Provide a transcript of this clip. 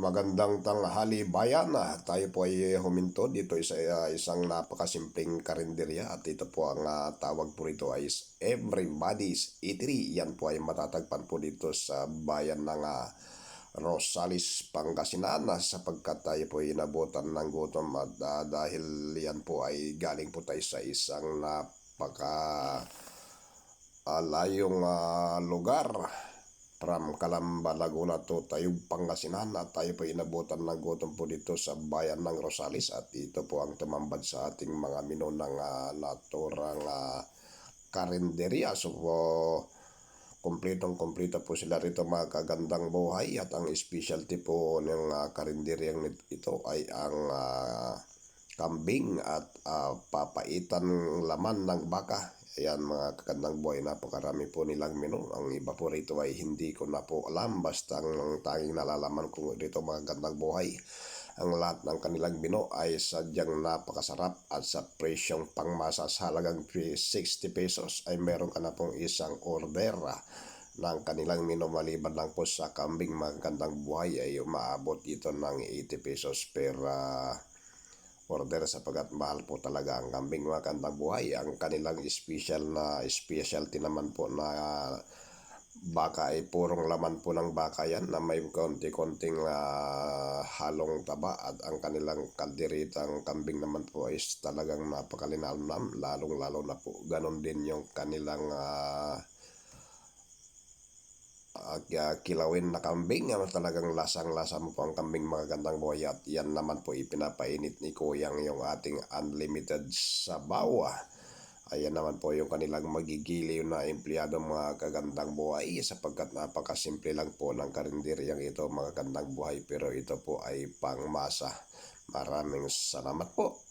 Magandang tanghali bayan. Ah, Tayo po ay huminto dito sa uh, isang napakasimpleng karinderya at ito po ang ah, tawag po rito ay Everybody's Eatery. Yan po ay matatagpan po dito sa bayan ng ah, Rosales, Pangasinan sapagkat tayo po ay inabutan ng gutom at ah, dahil yan po ay galing po tayo sa isang napaka ah, layong ah, lugar from Calamba, Laguna to Tayug, Pangasinan at tayo po inabutan ng gutom po dito sa bayan ng Rosales at ito po ang tumambad sa ating mga menu ng uh, naturang uh, karinderya. So po, kumpletong kumplito po sila rito mga kagandang buhay at ang specialty po ng uh, karinderyang ito ay ang uh, kambing at uh, papaitan laman ng baka Ayan mga kakandang buhay, napakarami po nilang menu. Ang iba po rito ay hindi ko na po alam. Basta ang tanging nalalaman ko rito mga kakandang buhay. Ang lahat ng kanilang menu ay sadyang napakasarap at sa presyong pangmasa sa halagang 60 pesos ay meron ka na pong isang order ng kanilang menu maliban lang po sa kambing mga kakandang buhay ay umaabot dito ng 80 pesos per uh, order sapagat mahal po talaga ang kambing mga kandang buhay. Ang kanilang special na specialty naman po na baka ay purong laman po ng baka yan na may konti-konting uh, halong taba at ang kanilang kalderitang kambing naman po ay talagang napakalinamnam lalong lalo na po ganon din yung kanilang uh, uh, kilawin na kambing ano talagang lasang-lasa mo po ang kambing mga gandang buhay at yan naman po ipinapainit ni Kuyang yung ating unlimited sabaw ayan naman po yung kanilang magigiliw na empleyado mga kagandang buhay sapagkat napakasimple lang po ng karinderyang ito mga gandang buhay pero ito po ay pangmasa. Maraming salamat po